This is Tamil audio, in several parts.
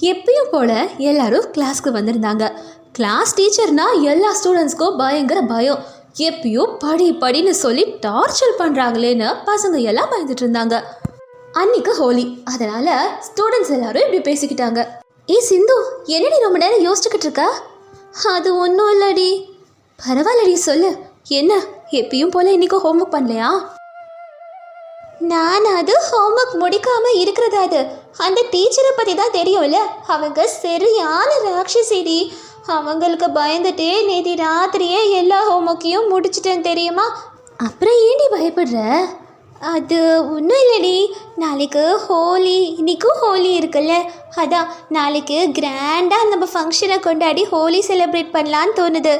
எப்பயும் போல எல்லாரும் கிளாஸ்க்கு வந்திருந்தாங்க. கிளாஸ் டீச்சர்னா எல்லா ஸ்டூடெண்ட்ஸ்க்கும் பயங்கர பயம். எப்பயும் படி படின்னு சொல்லி டார்ச்சர் பண்ணுறாங்களேன்னு பசங்க எல்லாம் பயந்துட்டு இருந்தாங்க. அன்னைக்கு ஹோலி. அதனால ஸ்டூடெண்ட்ஸ் எல்லாரும் இப்படி பேசிக்கிட்டாங்க. ஏய் சிந்து என்னடி ரொம்ப நேரம் யோசிச்சுக்கிட்டு இருக்கா? அது ஒன்றும் இல்லடி. பரவாயில்லடி சொல்லு. என்ன எப்பயும் போல இன்னைக்கு ஹோம்ஒர்க் பண்ணலையா? நான் அது ஹோம்ஒர்க் முடிக்காம இருக்கிறது அது. அந்த டீச்சரை பற்றி தான் தெரியும்ல? அவங்க சரியான ராட்சசிடி. அவங்களுக்கு பயந்துட்டே நேதி ராத்திரியே எல்லா ஹோம்ஒர்க்கையும் முடிச்சிட்டேன் தெரியுமா? அப்புறம் ஏண்டி பயப்படுற? அது ஒன்றும் இல்லடி. நாளைக்கு ஹோலி இன்னைக்கும் ஹோலி இருக்குல்ல? அதான் நாளைக்கு கிராண்டாக நம்ம ஃபங்க்ஷனை கொண்டாடி ஹோலி செலிப்ரேட் பண்ணலான்னு தோணுது.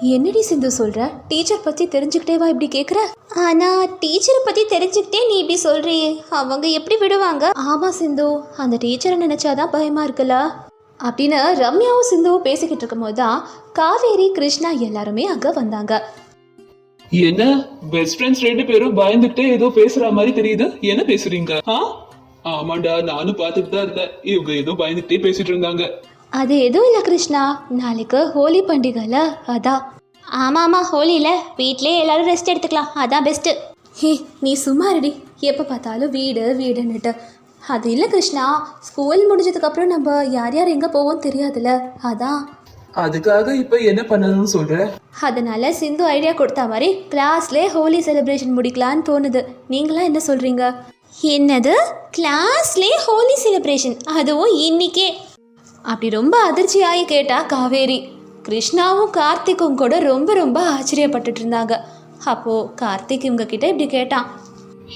என்னடி சிந்து சொல்ற? டீச்சர் பத்தி தெரிஞ்சுக்கிட்டே வா இப்படி கேக்குற? ஆனா டீச்சரை பத்தி தெரிஞ்சுக்கிட்டே நீ இப்படி சொல்றியே. அவங்க எப்படி விடுவாங்க? ஆமா சிந்து. அந்த டீச்சரை நினைச்சாதான் பயமா இருக்குல்ல? அப்படின்னு ரம்யாவும் சிந்துவும் பேசிக்கிட்டு இருக்கும்போது தான் காவேரி கிருஷ்ணா எல்லாருமே அங்க வந்தாங்க. என்ன? பெஸ்ட் ஃப்ரெண்ட்ஸ் ரெண்டு பேரும் பயந்துட்டே ஏதோ பேசுற மாதிரி தெரியுது. என்ன பேசுறீங்க? ஆ? ஆமாண்டா நானும் பார்த்துட்டு தான் இருந்தேன். இவங்க ஏதோ பயந்துட்டே பேசிட்டு இருந்தாங்க. அது எதுவும் இல்லை கிருஷ்ணா. நாளைக்கு ஹோலி பண்டிகைல அதான். ஆமாம் ஆமாம் ஹோலியில் வீட்டிலே எல்லாரும் ரெஸ்ட் எடுத்துக்கலாம். அதான் பெஸ்ட்டு ஹே நீ சும்மா ரெடி எப்போ பார்த்தாலும் வீடு வீடுன்னுட்டு. அது இல்லை கிருஷ்ணா. ஸ்கூல் முடிஞ்சதுக்கப்புறம் நம்ம யார் யார் எங்கே போவோம் தெரியாதுல்ல. அதான். அதுக்காக இப்ப என்ன பண்ணணும்னு சொல்ற? அதனால சிந்து ஐடியா கொடுத்த மாதிரி கிளாஸ்லேயே ஹோலி செலிப்ரேஷன் முடிக்கலான்னு தோணுது. நீங்களாம் என்ன சொல்கிறீங்க என்னது? கிளாஸ்லேயே ஹோலி செலிப்ரேஷன் அதுவும் இன்னிக்கே. அப்படி ரொம்ப அதிர்ச்சியாகி கேட்டா காவேரி. கிருஷ்ணாவும் கார்த்திக்கும் கூட ரொம்ப ரொம்ப ஆச்சரியப்பட்டுட்டு இருந்தாங்க. அப்போ கார்த்திக் இவங்க கிட்ட இப்படி கேட்டான்.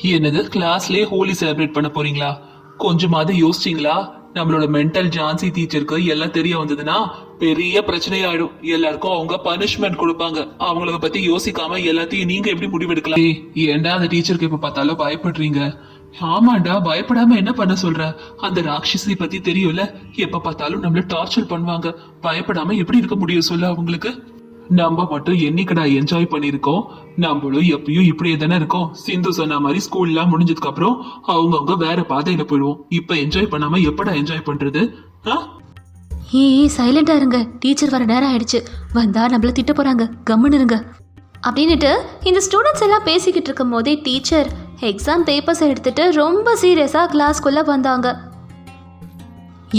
என்னது கிளாஸ்லயே ஹோலி செலிப்ரேட் பண்ண போறீங்களா? கொஞ்சமாவது யோசிச்சிங்களா? நம்மளோட மென்டல் ஜான்சி டீச்சருக்கு எல்லாம் தெரிய வந்ததுன்னா பெரிய பிரச்சனையாயிடும். எல்லாருக்கும் அவங்க பனிஷ்மெண்ட் கொடுப்பாங்க. அவங்கள பத்தி யோசிக்காம எல்லாத்தையும் நீங்க எப்படி முடிவெடுக்கலாம்? ஏண்டா அந்த டீச்சருக்கு இப்ப பார்த்தாலும் பயப்படுறீங்க? ஆமாண்டா பயப்படாம என்ன பண்ண சொல்ற? அந்த ராட்சசி பத்தி தெரியும்ல? எப்ப பார்த்தாலும் நம்மள டார்ச்சர் பண்ணுவாங்க. பயப்படாம எப்படி இருக்க முடியும் சொல்ல அவங்களுக்கு? நம்ம மட்டும் என்னைக்கடா என்ஜாய் பண்ணிருக்கோம் நம்மளும் எப்பயும் இப்படியே தானே இருக்கோம். சிந்து சொன்ன மாதிரி ஸ்கூல்லாம் முடிஞ்சதுக்கு அப்புறம் அவங்கவுங்க வேற பாதையில போயிடுவோம். இப்ப என்ஜாய் பண்ணாம எப்படா என்ஜாய் பண்றது? ஆ? ஏய் சைலண்டாக இருங்க. டீச்சர் வர நேரம் ஆயிடுச்சு. வந்தா நம்மள திட்ட போகிறாங்க கம்முன்னு இருங்க. அப்படின்னுட்டு இந்த ஸ்டூடெண்ட்ஸ் எல்லாம் பேசிக்கிட்டு இருக்கும் போதே டீச்சர் எக்ஸாம் பேப்பர்ஸ் எடுத்துட்டு ரொம்ப சீரியஸாக கிளாஸ்க்குள்ளே வந்தாங்க.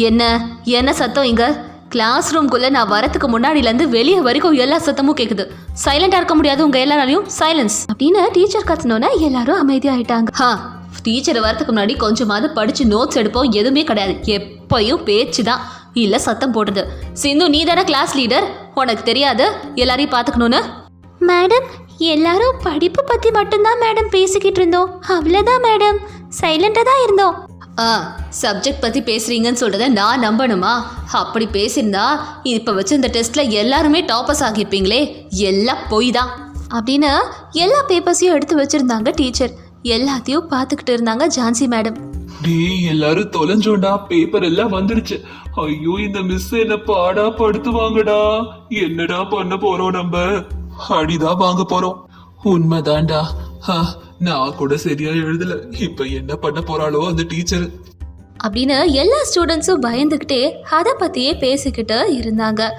என்ன? என்ன சத்தம் இங்க? கிளாஸ் ரூம்குள்ள நான் வரத்துக்கு முன்னாடிலேருந்து வெளியே வரைக்கும் எல்லா சத்தமும் கேட்குது சைலண்டாக இருக்க முடியாது உங்கள் எல்லாராலையும். சைலன்ஸ் அப்படின்னு டீச்சர் கத்துனோன்னே எல்லாரும் அமைதியாகிட்டாங்க ஹா டீச்சர் வரத்துக்கு முன்னாடி கொஞ்சமாவது படித்து நோட்ஸ் எடுப்போம் எதுவுமே கிடையாது. எப்பயும் பேச்சு தான் இல்லை சத்தம் போடுறது சிந்து நீ தானே கிளாஸ் லீடர் உனக்கு தெரியாது? எல்லாரையும் பார்த்துக்கணும்னு? மேடம் எல்லாரும் படிப்பு பத்தி மட்டும்தான் மேடம் பேசிக்கிட்டு இருந்தோம். அவ்வளோதான் மேடம் சைலண்டாக தான் இருந்தோம். ஆ சப்ஜெக்ட் பற்றி பேசுகிறீங்கன்னு சொல்கிறத நான் நம்பணுமா? அப்படி பேசியிருந்தா இப்போ வச்சு இந்த டெஸ்ட்டில் எல்லாருமே டாப்பர்ஸ் ஆகியிருப்பீங்களே. எல்லாம் பொய் தான். அப்படின்னு எல்லா பேப்பர்ஸையும் எடுத்து வச்சுருந்தாங்க டீச்சர் எல்லாத்தையும் பார்த்துக்கிட்டு இருந்தாங்க ஜான்சி மேடம் டேய் எல்லாரும் தொலைஞ்சோண்டா. பேப்பர் எல்லாம் வந்துடுச்சு ஐயோ இந்த மிஸ் என்ன பாடா படுத்துவாங்கடா. என்னடா பண்ண போறோம் நம்ம? அடிதான் வாங்க போறோம். உண்மைதான்டா. நான் கூட சரியா எழுதல. இப்ப என்ன பண்ண போறாளோ அந்த டீச்சர். அப்படின்னு எல்லா ஸ்டூடெண்ட்ஸும் பயந்துக்கிட்டே அதை பற்றியே பேசிக்கிட்டு இருந்தாங்க.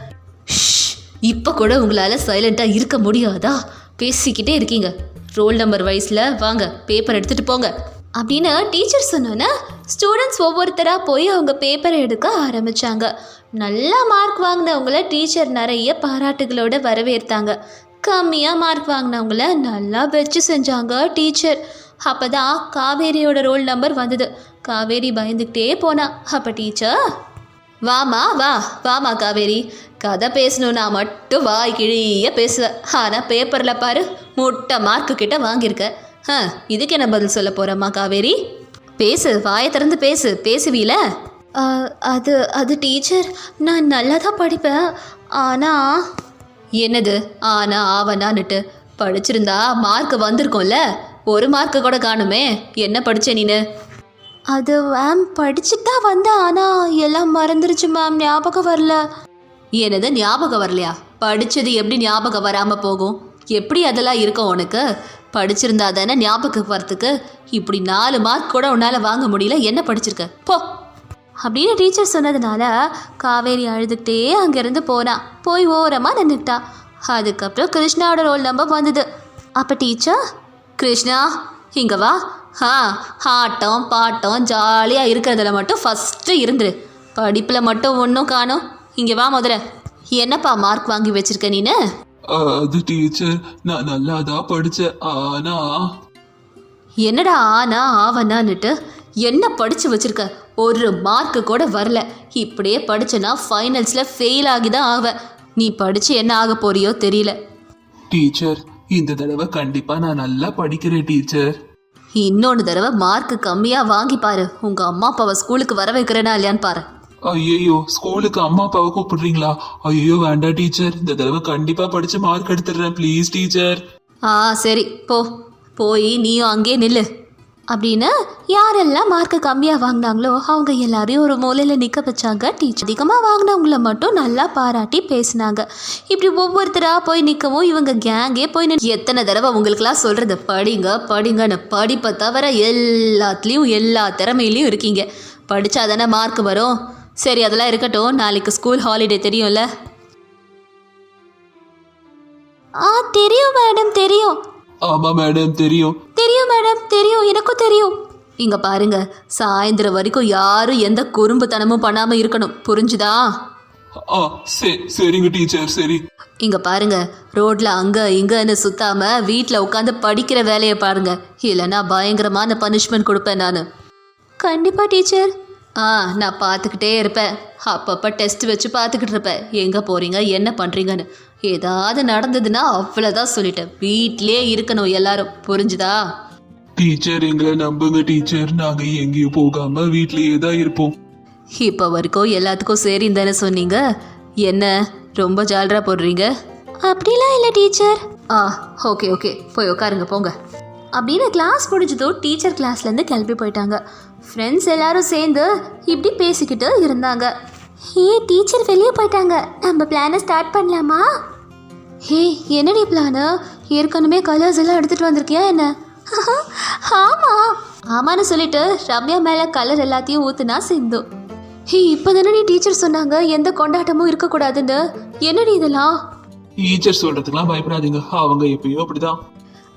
இப்போ கூட உங்களால் சைலண்ட்டாக இருக்க முடியாதா? பேசிக்கிட்டே இருக்கீங்க. ரோல் நம்பர் வைஸில் வாங்க பேப்பர் எடுத்துகிட்டு போங்க. அப்படின்னு டீச்சர் சொன்னோன்னே ஸ்டூடெண்ட்ஸ் ஒவ்வொருத்தராக போய் அவங்க பேப்பரை எடுக்க ஆரம்பித்தாங்க நல்லா மார்க் வாங்கினவங்கள டீச்சர் நிறைய பாராட்டுகளோட வரவேற்றாங்க. கம்மியாக மார்க் வாங்கினவங்கள நல்லா வச்சு செஞ்சாங்க டீச்சர் அப்போ தான் காவேரியோட ரோல் நம்பர் வந்தது. காவேரி பயந்துக்கிட்டே போனா. அப்போ டீச்சர் வாமா வா வாமா காவேரி. கதை பேசணும்னா மட்டும் வாய் கிழிய பேசுவேன் ஆனால் பேப்பரில் பாரு முட்டை மார்க்கு கிட்ட வாங்கியிருக்க. ஆ இதுக்கு என்ன பதில் சொல்ல போகிறம்மா காவேரி? பேசு வாயை திறந்து பேசு. பேசுவீல? அது அது டீச்சர் நான் நல்லா தான் படிப்பேன். ஆனால் என்னது? ஆனா ஆவனான்னுட்டு படிச்சிருந்தா மார்க் வந்திருக்கும்ல? ஒரு மார்க்கு கூட காணுமே. என்ன படிச்ச நீனு? அது மேம் படிச்சுட்டு தான் வந்தேன் ஆனால் எல்லாம் மறந்துருச்சு மேம் ஞாபகம் வரல. என்னது ஞாபகம் வரலையா? படிச்சது எப்படி ஞாபகம் வராம போகும்? எப்படி அதெல்லாம் இருக்கும் உனக்கு? படிச்சிருந்தா தானே ஞாபகம் வரத்துக்கு இப்படி நாலு மார்க் கூட உன்னால வாங்க முடியல. என்ன படிச்சிருக்க? போ. அப்படின்னு டீச்சர் சொன்னதுனால காவேரி அழுதுகிட்டே அங்கேருந்து போனா. போய் ஓரமாக நின்றுட்டா அதுக்கப்புறம் கிருஷ்ணாவோட ரோல் நம்பர் வந்தது. அப்போ டீச்சர் கிருஷ்ணா இங்கே வா. ஆ ஆட்டம் பாட்டம் ஜாலியாக இருக்கிறதுல மட்டும் ஃபஸ்ட்டு இருந்துரு. படிப்பில் மட்டும் ஒன்றும் காணும். இங்கே வா முதல்ல. என்னப்பா மார்க் வாங்கி வச்சிருக்க நீனு? அது டீச்சர் நான் நல்லா தான் படிச்சேன். ஆனா. என்னடா ஆனா ஆவனான்னுட்டு என்ன படிச்சு வச்சிருக்க? ஒரு மார்க்கு கூட வரல. இப்படியே படிச்சனா ஃபைனல்ஸில் ஃபெயில் ஆகி தான் ஆவ நீ படிச்சு என்ன ஆக போறியோ தெரியல. டீச்சர் இந்த தடவை கண்டிப்பா நான் நல்லா படிக்கிறேன் டீச்சர் இன்னொன்று தடவை மார்க் கம்மியாக வாங்கி பாரு. உங்கள் அம்மா அப்பாவை ஸ்கூலுக்கு வர வைக்கிறேனா இல்லையான்னு பாரு. ஐயோ ஸ்கூலுக்கு அம்மா அப்பாவை கூப்பிடுறீங்களா? ஐயோ வேண்டாம் டீச்சர் இந்த தடவை கண்டிப்பா படிச்சு மார்க் எடுத்துடுறேன் ப்ளீஸ் டீச்சர் ஆ சரி. போ. போய் நீயும் அங்கேயே நில்லு. அப்படின்னு யாரெல்லாம் மார்க்கு கம்மியாக வாங்கினாங்களோ அவங்க எல்லாரையும் ஒரு மூலையில் நிற்க வச்சாங்க. டீச்சர் அதிகமாக வாங்கினவங்கள மட்டும் நல்லா பாராட்டி பேசினாங்க. இப்படி ஒவ்வொருத்தராக போய் நிற்கவும் இவங்க கேங்கே போய் எத்தனை தடவை உங்களுக்கெல்லாம் சொல்கிறது படிங்க படிங்கன்னு படிப்பை தவிர எல்லாத்துலேயும் எல்லா திறமையிலையும் இருக்கீங்க. படித்தா தானே மார்க் வரும். சரி அதெல்லாம் இருக்கட்டும். நாளைக்கு ஸ்கூல் ஹாலிடே தெரியும்ல. ஆ தெரியும் மேடம் தெரியும். ஆமா மேடம் தெரியும். தெரியும் மேடம் தெரியும். எனக்கும் தெரியும். இங்க பாருங்க சாயந்தரம் வரைக்கும் யாரும் எந்த குறும்புத்தனமும் பண்ணாம இருக்கணும். புரிஞ்சுதா? ஆ சரி சரிங்க டீச்சர் சரி. இங்க பாருங்க ரோட்ல அங்க இங்கன்னு சுத்தாம வீட்டில் உட்காந்து படிக்கிற வேலையை பாருங்க. இல்லைன்னா பயங்கரமான பனிஷ்மெண்ட் கொடுப்பேன் நான். கண்டிப்பா டீச்சர் ஆ நான் பார்த்துக்கிட்டே இருப்பேன். அப்பப்போ டெஸ்ட் வச்சு பார்த்துக்கிட்டு இருப்பேன். எங்கே போகிறீங்க என்ன பண்ணுறீங்கன்னு ஏதாவது நடந்ததுன்னா அவ்வளோதான் சொல்லிட்டேன். வீட்டிலே இருக்கணும் எல்லாரும். புரிஞ்சுதா? டீச்சர் எங்களை நம்புங்க டீச்சர். நாங்க எங்கேயும் போகாம வீட்லயே தான் இருப்போம். இப்போ வரைக்கும் எல்லாத்துக்கும் சரின்னு தானே சொன்னீங்க? என்ன ரொம்ப ஜாலரா போடுறீங்க? அப்படிலாம் இல்லை டீச்சர். ஆ ஓகே ஓகே. போய் உட்காருங்க போங்க. அப்படின்னு கிளாஸ் முடிஞ்சதும் டீச்சர் கிளாஸ்லேருந்து கிளம்பி போயிட்டாங்க. ஃப்ரெண்ட்ஸ் எல்லாரும் சேர்ந்து இப்படி பேசிக்கிட்டு இருந்தாங்க. ஹே டீச்சர் வெளியே போயிட்டாங்க. நம்ம பிளானை ஸ்டார்ட் பண்ணலாமா? ஹே என்னடி பிளானு ஏற்கனவே கலர்ஸ் எல்லாம் எடுத்துகிட்டு வந்திருக்கியா என்ன? ஆமாம் ஆமான்னு சொல்லிட்டு ரம்யா மேலே கலர் எல்லாத்தையும் ஊற்றுனா சிந்து. ஹே இப்போ தானே டீச்சர் சொன்னாங்க எந்த கொண்டாட்டமும் இருக்கக்கூடாதுன்னு. என்னடி இதெல்லாம்? டீச்சர் சொல்கிறதுக்கெல்லாம் பயப்படாதீங்க. அவங்க எப்பயும் அப்படிதான்.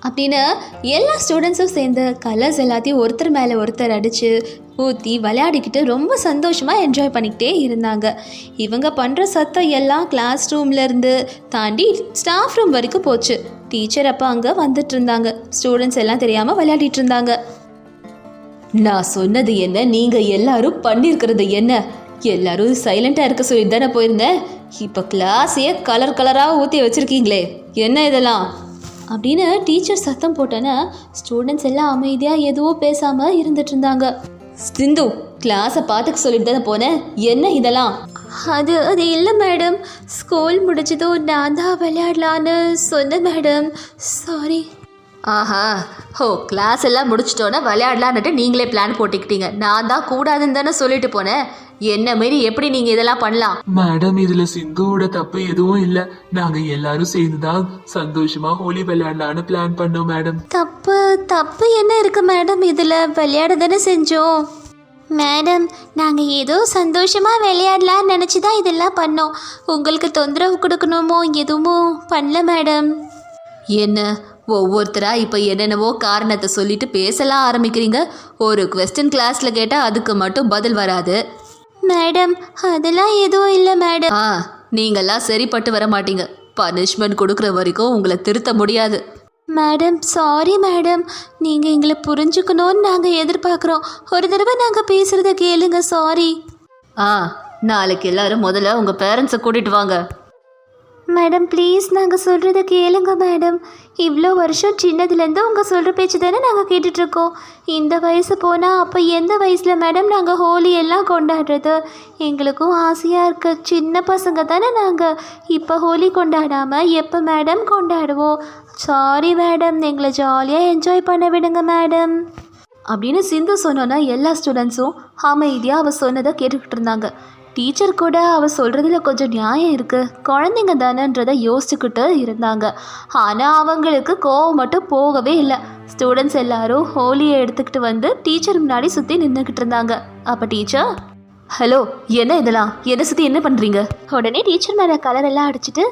அப்படின்னு எல்லா ஸ்டூடெண்ட்ஸும் சேர்ந்து கலர்ஸ் எல்லாத்தையும் ஒருத்தர் மேலே ஒருத்தர் அடித்து ஊற்றி விளையாடிக்கிட்டு ரொம்ப சந்தோஷமாக என்ஜாய் பண்ணிக்கிட்டே இருந்தாங்க. இவங்க பண்ணுற சத்தம் எல்லாம் கிளாஸ் ரூம்லேருந்து தாண்டி ஸ்டாஃப் ரூம் வரைக்கும் போச்சு. டீச்சர் அப்போ அங்கே வந்துட்டு இருந்தாங்க. ஸ்டூடெண்ட்ஸ் எல்லாம் தெரியாமல் விளையாடிட்டு இருந்தாங்க. நான் சொன்னது என்ன? நீங்கள் எல்லாரும் பண்ணியிருக்கிறது என்ன? எல்லாரும் சைலண்டாக இருக்க சொல்லி தானே போயிருந்தேன்? இப்போ கிளாஸையே கலர் கலராக ஊற்றி வச்சுருக்கீங்களே. என்ன இதெல்லாம்? அப்படின்னு டீச்சர் சத்தம் போட்டேன்னா ஸ்டூடெண்ட்ஸ் எல்லாம் அமைதியாக எதுவும் பேசாமல் இருந்துட்டு இருந்தாங்க சிந்து கிளாஸை பார்த்துக்க சொல்லிட்டு தானே போனேன் என்ன இதெல்லாம்? அது அது இல்லை மேடம் ஸ்கூல் முடிச்சதும் நான் தான் விளையாடலான்னு சொன்னேன் மேடம் சாரி ஆஹா ஹோ கிளாஸ் எல்லாம் முடிச்சிட்டோன்னே விளையாடலான்னுட்டு நீங்களே பிளான் போட்டுக்கிட்டீங்க. நான் தான் கூடாதுன்னு தானே சொல்லிட்டு போனேன். என்ன மாரி எப்படி நீங்கள் இதெல்லாம் பண்ணலாம்? மேடம் இதுல சிந்துவோட தப்பு எதுவும் இல்ல. நாங்க எல்லாரும் சேர்ந்துதான் சந்தோஷமா ஹோலி விளையாடலான்னு பிளான் பண்ணோம் மேடம் தப்பு தப்பு என்ன இருக்கு மேடம் இதில் விளையாட தானே செஞ்சோம். மேடம் நாங்கள் ஏதோ சந்தோஷமாக விளையாடலாம்னு நினச்சி தான் இதெல்லாம் பண்ணோம். உங்களுக்கு தொந்தரவு கொடுக்கணுமோ எதுவும் பண்ணல மேடம் என்ன? ஒவ்வொருத்தரா இப்போ என்னென்னவோ காரணத்தை சொல்லிட்டு பேசலாம் ஆரம்பிக்கிறீங்க. ஒரு கொஸ்டின் கிளாஸில் கேட்டால் அதுக்கு மட்டும் பதில் வராது. மேடம் அதெல்லாம் எதுவும் இல்லை மேடம் ஆ நீங்கள்லாம் சரிப்பட்டு வர மாட்டீங்க. பனிஷ்மெண்ட் கொடுக்குற வரைக்கும் உங்களை திருத்த முடியாது. மேடம் சாரி மேடம் நீங்கள் எங்களை புரிஞ்சுக்கணும்னு நாங்கள் எதிர்பார்க்குறோம். ஒரு தடவை நாங்கள் பேசுகிறத கேளுங்க சாரி ஆ நாளைக்கு எல்லாரும் முதல்ல உங்கள் பேரண்ட்ஸை கூட்டிகிட்டு வாங்க. மேடம் ப்ளீஸ் நாங்கள் சொல்கிறத கேளுங்க மேடம். இவ்வளோ வருஷம் சின்னதுலேருந்து உங்கள் சொல்கிற பேச்சு தானே நாங்கள் கேட்டுட்ருக்கோம். இந்த வயசு போனால் அப்போ எந்த வயசில் மேடம் நாங்கள் ஹோலி எல்லாம் கொண்டாடுறது? எங்களுக்கும் ஆசையாக இருக்கு. சின்ன பசங்க தானே நாங்கள் இப்போ ஹோலி கொண்டாடாமல் எப்போ மேடம் கொண்டாடுவோம்? சாரி மேடம் எங்களை ஜாலியாக என்ஜாய் பண்ண விடுங்க மேடம். அப்படின்னு சிந்து சொன்னோன்னா எல்லா ஸ்டூடெண்ட்ஸும் அமைதியாக அவள் சொன்னதை கேட்டுக்கிட்டு இருந்தாங்க. டீச்சர் கூட அவள் சொல்கிறதுல கொஞ்சம் நியாயம் இருக்குது குழந்தைங்க தானன்றதை யோசிச்சுக்கிட்டு இருந்தாங்க. ஆனால் அவங்களுக்கு கோவம் மட்டும் போகவே இல்லை. ஸ்டூடெண்ட்ஸ் எல்லாரும் ஹோலியை எடுத்துக்கிட்டு வந்து டீச்சர் முன்னாடி சுற்றி நின்றுக்கிட்டு இருந்தாங்க. அப்போ டீச்சர் ஹலோ என்ன இதெல்லாம்? என்னை சுற்றி என்ன பண்ணுறீங்க உடனே டீச்சர் மேலே கலர் எல்லாம் அடிச்சிட்டு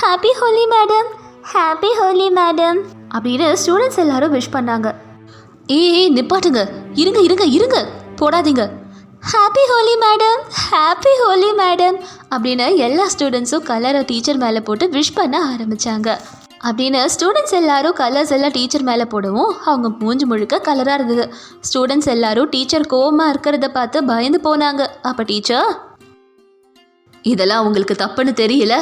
happy Holi madam happy Holi madam அப்படின்னு ஸ்டூடெண்ட்ஸ் எல்லாரும் விஷ் பண்ணாங்க. ஏ நிப்பாட்டுங்க. இருங்க இருங்க இருங்க. போடாதீங்க. Happy Holi madam happy Holi madam அப்படின்னு எல்லா ஸ்டூடெண்ட்ஸும் கலரை டீச்சர் மேலே போட்டு விஷ் பண்ண ஆரம்பித்தாங்க அப்படின்னு ஸ்டூடெண்ட்ஸ் எல்லாரும் கலர்ஸ் எல்லாம் டீச்சர் மேலே போடவும் அவங்க மூஞ்சி முழுக்க கலராக இருந்தது. ஸ்டூடெண்ட்ஸ் எல்லாரும் டீச்சர் கோவமாக இருக்கிறத பார்த்து பயந்து போனாங்க. அப்போ டீச்சர் இதெல்லாம் உங்களுக்கு தப்புன்னு தெரியல?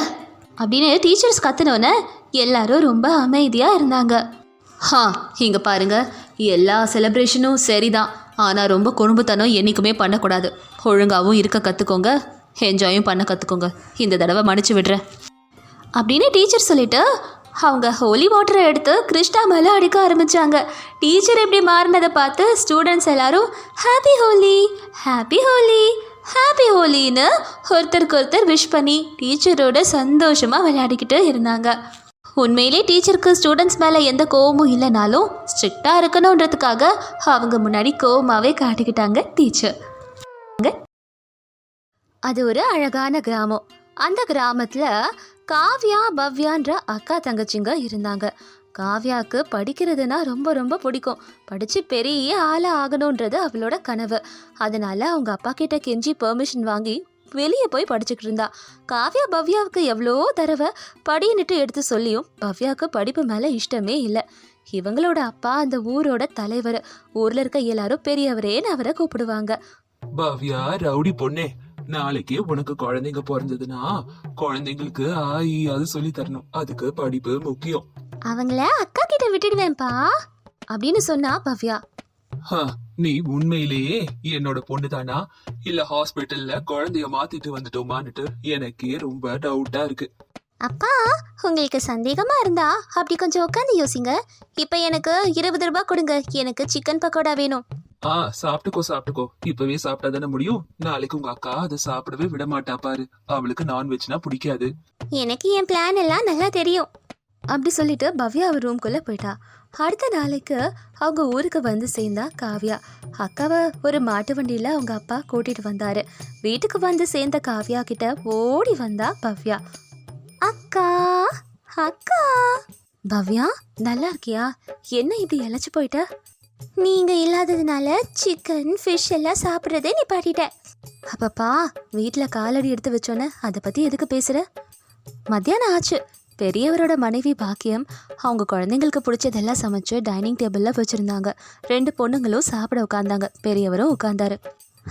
அப்படின்னு டீச்சர்ஸ் கத்துனோன்னே எல்லாரும் ரொம்ப அமைதியாக இருந்தாங்க. ஹா இங்கே பாருங்க. எல்லா செலிப்ரேஷனும் சரிதான். ஆனால் ரொம்ப குடும்பத்தனம் என்றைக்குமே பண்ணக்கூடாது. ஒழுங்காகவும் இருக்க கற்றுக்கோங்க என்ஜாயும் பண்ண கற்றுக்கோங்க இந்த தடவை மன்னிச்சு விடுறேன். அப்படின்னு டீச்சர் சொல்லிட்டு அவங்க ஹோலி வாட்டரை எடுத்து கிருஷ்ணா மேலே அடிக்க ஆரம்பித்தாங்க டீச்சர் எப்படி மாறினதை பார்த்து ஸ்டூடெண்ட்ஸ் எல்லாரும் happy Holi happy Holi happy ஹோலின்னு ஒருத்தருக்கு ஒருத்தர் விஷ் பண்ணி டீச்சரோட சந்தோஷமாக விளையாடிக்கிட்டு இருந்தாங்க. உண்மையிலே டீச்சருக்கு ஸ்டூடெண்ட்ஸ் மேலே எந்த கோவமும் இல்லைனாலும் ஸ்ட்ரிக்டாக இருக்கணுன்றதுக்காக அவங்க முன்னாடி கோவமாகவே காட்டிக்கிட்டாங்க டீச்சர் அது ஒரு அழகான கிராமம். அந்த கிராமத்தில் காவ்யா பவ்யான்ற அக்கா தங்கச்சிங்க இருந்தாங்க. காவ்யாவுக்கு படிக்கிறதுனா ரொம்ப ரொம்ப பிடிக்கும். படித்து பெரிய ஆளாக ஆகணுன்றது அவளோட கனவு. அதனால் அவங்க அப்பா கிட்ட கெஞ்சி பெர்மிஷன் வாங்கி வெளியே போய் படிச்சுக்கிட்டு இருந்தா. காவ்யா பவ்யாவுக்கு எவ்வளோ தடவை படின்னுட்டு எடுத்து சொல்லியும் பவ்யாவுக்கு படிப்பு மேலே இஷ்டமே இல்லை. இவங்களோட அப்பா அந்த ஊரோட தலைவர். ஊரில் இருக்க எல்லாரும் பெரியவரேன்னு அவரை கூப்பிடுவாங்க. பவ்யா ரவுடி பொண்ணே நாளைக்கு உனக்கு குழந்தைங்க பிறந்ததுன்னா குழந்தைங்களுக்கு ஆயி அது சொல்லி தரணும். அதுக்கு படிப்பு முக்கியம். அவங்கள அக்கா கிட்ட விட்டுடுவேன்ப்பா அப்படின்னு சொன்னா பவ்யா. நீ உண்மையிலேயே என்னோட பொண்ணு தானா இல்ல ஹாஸ்பிட்டல்ல குழந்தைய மாத்திட்டு வந்துட்டோமான்னுட்டு எனக்கே ரொம்ப டவுட்டா இருக்கு. அப்பா உங்களுக்கு சந்தேகமா இருந்தா அப்படி கொஞ்சம் உட்காந்து யோசிங்க. இப்போ எனக்கு இருபது ரூபாய் கொடுங்க. எனக்கு சிக்கன் பக்கோடா வேணும். ஆ சாப்பிட்டுக்கோ சாப்பிட்டுக்கோ. இப்பவே சாப்பிட்டா தானே முடியும்? நாளைக்கு உங்க அக்கா அதை சாப்பிடவே விட மாட்டா பாரு. அவளுக்கு நான்வெஜ்னா பிடிக்காது. எனக்கு என் பிளான் எல்லாம் நல்லா தெரியும். அப்படி சொல்லிட்டு பவ்யா அவர் ரூம்குள்ளே போயிட்டா. அடுத்த நாளைக்கு அவங்க ஊருக்கு வந்து சேர்ந்தா காவ்யா. அக்காவை ஒரு மாட்டு வண்டியில் அவங்க அப்பா கூட்டிட்டு வந்தாரு. வீட்டுக்கு வந்து சேர்ந்த காவ்யா கிட்ட ஓடி வந்தா பவ்யா. அக்கா அக்கா. பவ்யா நல்லா இருக்கியா? என்ன இப்படி இழைச்சி போயிட்ட? நீங்க இல்லாததுனால சிக்கன் ஃபிஷ் எல்லாம் சாப்பிட்றதே நிப்பாட்டிட்டேன் அப்பப்பா வீட்டில் காலடி எடுத்து வச்சோன்னே அதை பற்றி எதுக்கு பேசுகிற மத்தியானம் ஆச்சு. பெரியவரோட மனைவி பாக்கியம் அவங்க குழந்தைங்களுக்கு பிடிச்சதெல்லாம் சமைச்சு டைனிங் டேபிளில் வச்சுருந்தாங்க. ரெண்டு பொண்ணுங்களும் சாப்பிட உட்காந்தாங்க பெரியவரும் உட்காந்தாரு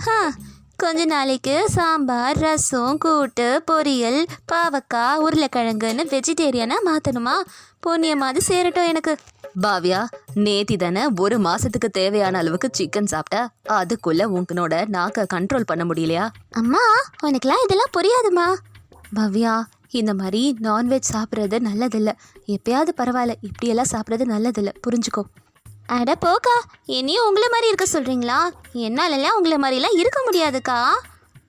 ஹா கொஞ்ச நாளைக்கு சாம்பார் ரசம் கூட்டு பொரியல் பாவக்காய் உருளைக்கிழங்குன்னு வெஜிடேரியனாக மாற்றணுமா புண்ணியமாவது சேரட்டும் எனக்கு. பாவ்யா நேத்தி தானே ஒரு மாசத்துக்கு தேவையான அளவுக்கு சிக்கன் சாப்பிட்ட அதுக்குள்ள உங்களோட நாக்க கண்ட்ரோல் பண்ண முடியலையா? அம்மா உனக்குலாம் இதெல்லாம் புரியாதுமா. பவ்யா இந்த மாதிரி நான்வெஜ் சாப்பிட்றது நல்லதில்ல. எப்பயாவது பரவாயில்ல இப்படியெல்லாம் சாப்பிட்றது நல்லதில்ல. புரிஞ்சுக்கோ. அட போக்கா என்னையும் உங்களை மாதிரி இருக்க சொல்கிறீங்களா என்னாலலாம் உங்களை மாதிரிலாம் இருக்க முடியாதுக்கா.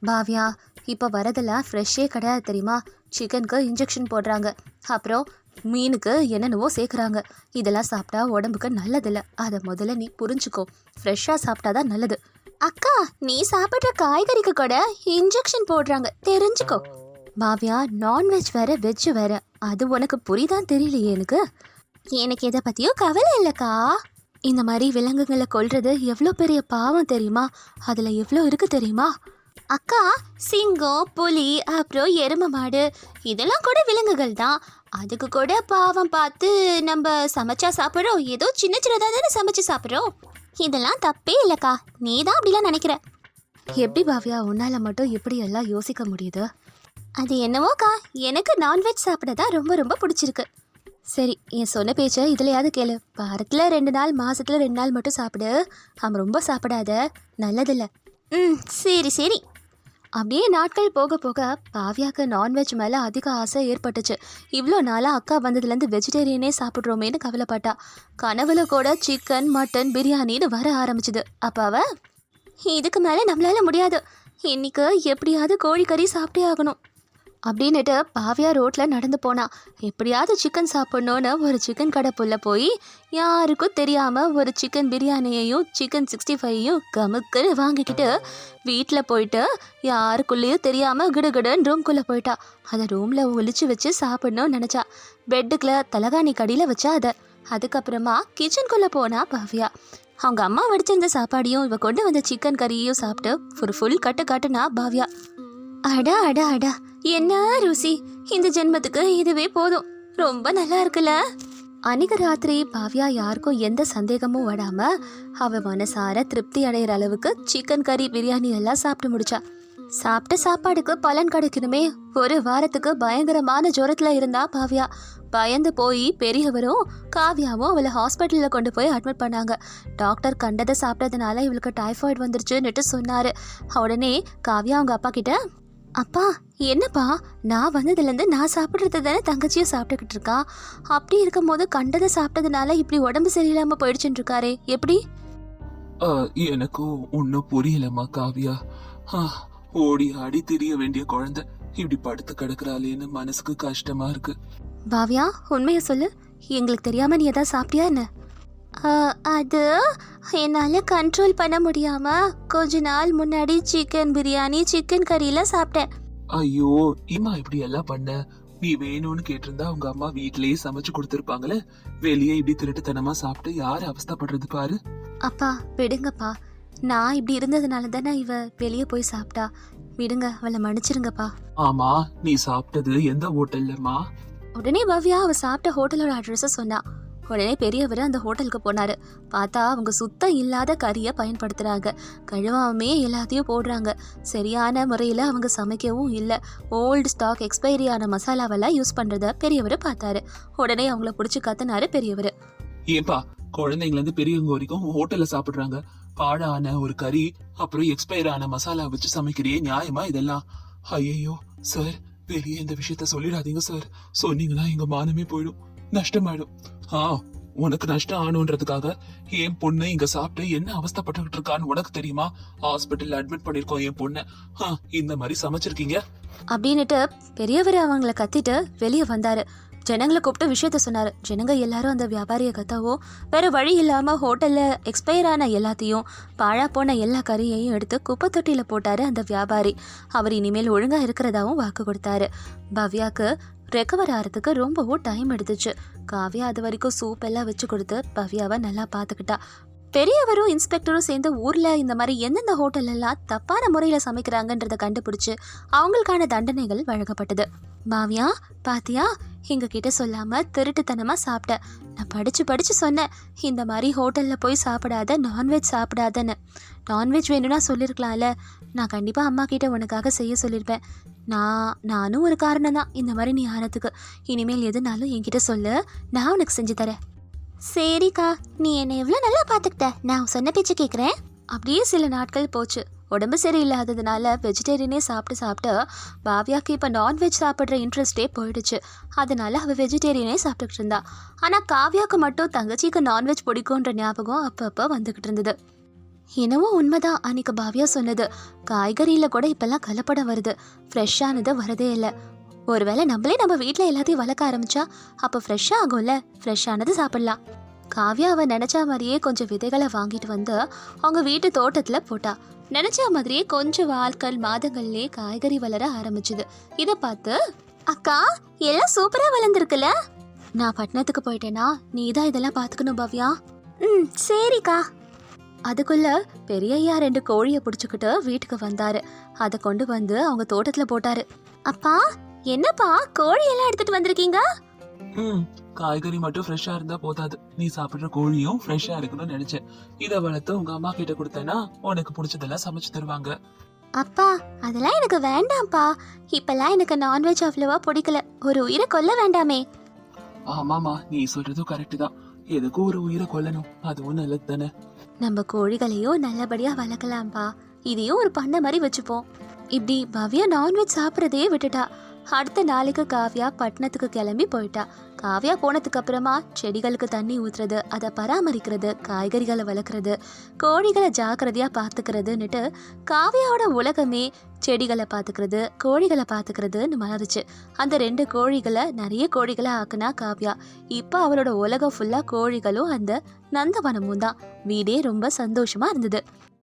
பாவ்யா இப்போ வரதெல்லாம் ஃப்ரெஷ்ஷே கிடையாது தெரியுமா? சிக்கனுக்கு இன்ஜெக்ஷன் போடுறாங்க. அப்புறம் மீனுக்கு என்னென்னவோ சேர்க்குறாங்க. இதெல்லாம் சாப்பிட்டா உடம்புக்கு நல்லதில்ல. அதை முதல்ல நீ புரிஞ்சுக்கோ. ஃப்ரெஷ்ஷாக சாப்பிட்டா தான் நல்லது. அக்கா நீ சாப்பிட்ற காய்கறிக்கு கூட இன்ஜெக்ஷன் போடுறாங்க. தெரிஞ்சுக்கோ. பாவ்யா நான்வெஜ் வேற வெஜ் வேற. அது உனக்கு புரிதான் தெரியலையே எனக்கு? எனக்கு எதை பற்றியும் கவலை இல்லைக்கா. இந்த மாதிரி விலங்குகளை கொல்றது எவ்வளோ பெரிய பாவம் தெரியுமா? அதில் எவ்வளோ இருக்கு தெரியுமா? அக்கா சிங்கம் புலி அப்புறம் எருமை மாடு இதெல்லாம் கூட விலங்குகள் தான். அதுக்கு கூட பாவம் பார்த்து நம்ம சமைச்சா சாப்பிட்றோம். ஏதோ சின்ன சின்னதாக தானே சமைச்சு சாப்பிட்றோம். இதெல்லாம் தப்பே இல்லைக்கா. நீ தான் அப்படிலாம் நினைக்கிற. எப்படி பாவியா உன்னால் மட்டும் இப்படி எல்லாம் யோசிக்க முடியுது? அது என்னவோக்கா? எனக்கு நான்வெஜ் சாப்பிட தான் ரொம்ப ரொம்ப பிடிச்சிருக்கு. சரி என் சொன்ன பேச்சை இதுலையாவது கேளு. வாரத்தில் ரெண்டு நாள் மாதத்தில் ரெண்டு நாள் மட்டும் சாப்பிடு. அவன் ரொம்ப சாப்பிடாத. நல்லதில்ல. ம் சரி சரி. அப்படியே நாட்கள் போக போக பாவியாவுக்கு நான்வெஜ் மேலே அதிக ஆசை ஏற்பட்டுச்சு. இவ்வளோ நாளாக அக்கா வந்ததுலேருந்து வெஜிடேரியனே சாப்பிட்றோமேன்னு கவலைப்பட்டா. கனவுல கூட சிக்கன் மட்டன் பிரியாணின்னு வர ஆரம்பிச்சுது. அப்போ அவ இதுக்கு மேலே நம்மளால முடியாது. இன்னைக்கு எப்படியாவது கோழிக்கறி சாப்பிட்டே ஆகணும். அப்படின்னுட்டு பாவியா ரோட்டில் நடந்து போனான் எப்படியாவது சிக்கன் சாப்பிட்ணுன்னு ஒரு சிக்கன் கடை புள்ள போய் யாருக்கும் தெரியாமல் ஒரு சிக்கன் பிரியாணியையும் சிக்கன் சிக்ஸ்டி ஃபைவையும் கமுக்குன்னு வாங்கிக்கிட்டு வீட்டில் போயிட்டு யாருக்குள்ளேயும் தெரியாமல் கிடுகிடுன்னு ரூம்குள்ளே போயிட்டா. அதை ரூமில் ஒழிச்சு வச்சு சாப்பிட்ணும்னு நினச்சா. பெட்டுக்குள்ள தலகாணி கடியில் வச்சா அதை. அதுக்கப்புறமா கிச்சனுக்குள்ளே போனா பாவியா. அவங்க அம்மா வடிச்சிருந்த சாப்பாடையும் இவ கொண்டு வந்த சிக்கன் கறியையும் சாப்பிட்டு ஒரு ஃபுல் கட்டு காட்டுனா பாவ்யா. அடா அடா அடா என்ன ருசி? இந்த ஜென்மத்துக்கு இதுவே போதும். ரொம்ப நல்லா இருக்குல்ல? அன்னைக்கு ராத்திரி பாவ்யா யாருக்கும் எந்த சந்தேகமும் வராம அவ மனசார திருப்தி அடையிற அளவுக்கு சிக்கன் கறி பிரியாணி எல்லாம் சாப்பிட்டு முடிச்சா. சாப்பிட்ட சாப்பாடுக்கு பலன் கிடைக்கணுமே. ஒரு வாரத்துக்கு பயங்கரமான ஜுரத்துல இருந்தா பாவ்யா. பயந்து போய் பெரியவரும் காவ்யாவும் அவளை ஹாஸ்பிட்டலில் கொண்டு போய் அட்மிட் பண்ணாங்க. டாக்டர் கண்டதை சாப்பிட்டதுனால இவளுக்கு டைஃபாய்டு வந்துருச்சுன்னுட்டு சொன்னார். உடனே காவ்யா அவங்க அப்பா கிட்ட அப்பா என்னப்பா? நான் வந்ததுலேருந்து நான் சாப்பிட்றது தானே தங்கச்சியும் சாப்பிட்டுக்கிட்டு இருக்கா? அப்படி இருக்கும் போது கண்டதை சாப்பிட்டதுனால இப்படி உடம்பு சரியில்லாமல் போயிடுச்சுன்னு இருக்காரே எப்படி எனக்கும் ஒன்னும் புரியலம்மா காவியா. ஓடி ஆடி திரிய வேண்டிய குழந்தை இப்படி படுத்து கிடக்குறாளேன்னு மனசுக்கு கஷ்டமா இருக்கு. பாவ்யா உண்மையை சொல்லு. எங்களுக்கு தெரியாம நீ எதாவது சாப்பிட்டியா என்ன? அது என்னால் கண்ட்ரோல் பண்ண முடியாம கொஞ்ச நாள் முன்னாடி சிக்கன் பிரியாணி சிக்கன் கறியெல்லாம் சாப்பிட்டேன். ஐயோ இம்மா இப்படி எல்லாம் பண்ண? நீ வேணும்னு கேட்டிருந்தா உங்க அம்மா வீட்லயே சமைச்சு கொடுத்திருப்பாங்களே? வெளியே இப்படி திருட்டுத்தனமா சாப்பிட்டு யாரு அவஸ்தைப்படுறது பாரு. அப்பா விடுங்கப்பா. நான் இப்படி இருந்ததுனால தானே இவ வெளியே போய் சாப்பிட்டா. விடுங்க அவளை மன்னிச்சிருங்கப்பா. ஆமா நீ சாப்பிட்டது எந்த ஹோட்டல்லம்மா உடனே பவ்யா அவ சாப்பிட்ட ஹோட்டலோட அட்ரஸை சொன்னா. உடனே பெரியவர் அந்த ஹோட்டலுக்கு போனாரு. பார்த்தா அவங்க சுத்தம் இல்லாத கறியை பயன்படுத்துகிறாங்க கழுவாமே எல்லாத்தையும் போடுறாங்க. சரியான முறையில் அவங்க சமைக்கவும் இல்லை. ஓல்டு ஸ்டாக் எக்ஸ்பைரி ஆன மசாலாவெல்லாம் யூஸ் பண்ணுறத பெரியவர் பார்த்தாரு. உடனே அவங்கள பிடிச்சி கத்துனாரு பெரியவர். ஏப்பா குழந்தைங்கலேருந்து பெரியவங்க வரைக்கும் ஹோட்டலில் சாப்பிட்றாங்க. பாழான ஒரு கறி அப்புறம் எக்ஸ்பயர் ஆன மசாலா வச்சு சமைக்கிறியே நியாயமா இதெல்லாம்? ஐயோ சார் வெளியே இந்த விஷயத்த சொல்லிடாதீங்க சார் சொன்னீங்கன்னா எங்க மானமே போயிடும். நஷ்டமாயிடும். ஆ உனக்கு நஷ்டம் ஆகணுன்றதுக்காக என் பொண்ணு இங்க சாப்பிட்டு என்ன அவஸ்தைப்பட்டுக்கிட்டு இருக்கான்னு உனக்கு தெரியுமா? ஹாஸ்பிட்டல்ல அட்மிட் பண்ணிருக்கோம் என் பொண்ணு. ஆ, இந்த மாதிரி சமைச்சிருக்கீங்க? அப்படின்னுட்டு பெரியவர் அவங்கள கத்திட்டு வெளியே வந்தாரு. ஜனங்களை கூப்பிட்டு விஷயத்த சொன்னாரு. ஜனங்க எல்லாரும் அந்த வியாபாரியை கத்தவோ வேற வழி இல்லாம ஹோட்டல்ல எக்ஸ்பயர் ஆன எல்லாத்தையும் பாழா போன எல்லா கறியையும் எடுத்து குப்பை தொட்டியில போட்டாரு அந்த வியாபாரி. அவர் இனிமேல் ஒழுங்கா இருக்கிறதாவும் வாக்கு கொடுத்தாரு. பவ்யாக்கு ரெக்கவர் ஆகிறதுக்கு ரொம்பவும் டைம் எடுத்துச்சு. காவியா அது வரைக்கும் சூப் எல்லாம் வச்சு கொடுத்து பவ்யாவை நல்லா பார்த்துக்கிட்டா. பெரியவரும் இன்ஸ்பெக்டரும் சேர்ந்து ஊரில் இந்த மாதிரி எந்தெந்த ஹோட்டலெல்லாம் தப்பான முறையில் சமைக்கிறாங்கன்றதை கண்டுபிடிச்சு அவங்களுக்கான தண்டனைகள் வழங்கப்பட்டது. பாவியா பாத்தியா எங்க கிட்ட சொல்லாம திருட்டுத்தனமா சாப்பிட்ட. நான் படிச்சு படிச்சு சொன்னேன் இந்த மாதிரி ஹோட்டல்ல போய் சாப்பிடாத நான்வெஜ் சாப்பிடாதன்னு. நான்வெஜ் வேணும்னா சொல்லியிருக்கலாம்ல நான் கண்டிப்பா அம்மா கிட்ட உனக்காக செய்ய சொல்லியிருப்பேன் நான் நானும் ஒரு காரணம் தான் இந்த மாதிரி நீ ஆனதுக்கு இனிமேல் எதுனாலும் என்கிட்ட சொல்லு. நான் உனக்கு செஞ்சு தரேன். சரிக்கா. நீ என்னை எவ்வளோ நல்லா பார்த்துக்கிட்ட. நான் சொன்ன பேச்சு கேட்குறேன். அப்படியே சில நாட்கள் போச்சு. உடம்பு சரியில்லாததுனால வெஜிடேரியனே சாப்பிட்டு சாப்பிட்டு பாவ்யாக்கு இப்போ நான்வெஜ் சாப்பிட்ற இன்ட்ரெஸ்டே போயிடுச்சு. அதனால அவள் வெஜிடேரியனே சாப்பிட்டுக்கிட்டு இருந்தா. ஆனால் காவ்யாவுக்கு மட்டும் தங்கச்சிக்கு நான்வெஜ் பிடிக்குன்ற ஞாபகம் அப்பப்போ வந்துக்கிட்டு இருந்தது. என்னவோ உண்மைதான் அன்னைக்கு பாவியா சொன்னது. காய்கறியில் கூட இப்பெல்லாம் கலப்படம் வருது. ஃப்ரெஷ்ஷானது வரதே இல்லை. ஒருவேளை நம்மளே நம்ம வீட்டில் எல்லாத்தையும் வளர்க்க ஆரம்பிச்சா அப்போ ஃப்ரெஷ்ஷாக ஆகும்ல? ஃப்ரெஷ்ஷானது சாப்பிடலாம். காவ்யா அவள் நினச்ச மாதிரியே கொஞ்சம் விதைகளை வாங்கிட்டு வந்து அவங்க வீட்டு தோட்டத்தில் போட்டா. நினச்ச மாதிரியே கொஞ்சம் வாள்கள் மாதங்கள்லேயே காய்கறி வளர ஆரம்பிச்சுது. இதை பார்த்து அக்கா எல்லாம் சூப்பராக வளர்ந்துருக்குல்ல? நான் பட்டணத்துக்கு போயிட்டேனா? நீ தான் இதெல்லாம் பார்த்துக்கணும் பவ்யா? ம் சரிக்கா. அதுக்குள்ள பெரியய்யா ரெண்டு கோழியை பிடிச்சிக்கிட்டு வீட்டுக்கு வந்தாரு. அதை கொண்டு வந்து அவங்க தோட்டத்தில் போட்டாரு. அப்பா என்னப்பா கோழி எல்லாம் எடுத்துட்டு வந்திருக்கீங்க? ம் காய்கறி மட்டும் ஃப்ரெஷ்ஷா இருந்தா போதாது. நீ சாப்பிடுற கோழியும் ஃப்ரெஷ்ஷா இருக்கணும்னு நினைச்சேன். இத வளர்த்து உங்க அம்மா கிட்ட கொடுத்தேன்னா உனக்கு பிடிச்சதெல்லாம் சமைச்சு தருவாங்க. அப்பா அதெல்லாம் எனக்கு வேண்டாம்ப்பா. இப்பெல்லாம் எனக்கு நான்வெஜ் அவ்வளவா பிடிக்கல. ஒரு உயிரை கொல்ல வேண்டாமே. ஆமாமா நீ சொல்றதும் கரெக்ட் தான். எதுக்கும் ஒரு உயிரை கொல்லணும்? அதுவும் நல்லது தானே நம்ம கோழிகளையும் நல்லபடியாக வளர்க்கலாம்ப்பா இதையும் ஒரு பண்ணை மாதிரி வச்சுப்போம். இப்படி பவ்யா நான்வெஜ் சாப்பிட்றதையே விட்டுட்டா அடுத்த நாளைக்கு காவ்யா பட்டணத்துக்கு கிளம்பி போயிட்டா. காவ்யா போனதுக்கு அப்புறமா செடிகளுக்கு தண்ணி ஊத்துறது அதை பராமரிக்கிறது காய்கறிகளை வளர்க்குறது கோழிகளை ஜாக்கிரதையா பார்த்துக்கிறதுன்னுட்டு காவியாவோட உலகமே செடிகளை பார்த்துக்கிறது கோழிகளை பார்த்துக்கிறதுன்னு மாறுச்சு அந்த ரெண்டு கோழிகளை நிறைய கோழிகளை ஆக்குனா காவ்யா. இப்போ அவளோட உலகம் ஃபுல்லாக கோழிகளும் அந்த நந்தவனமும் தான். வீடே ரொம்ப சந்தோஷமா இருந்தது.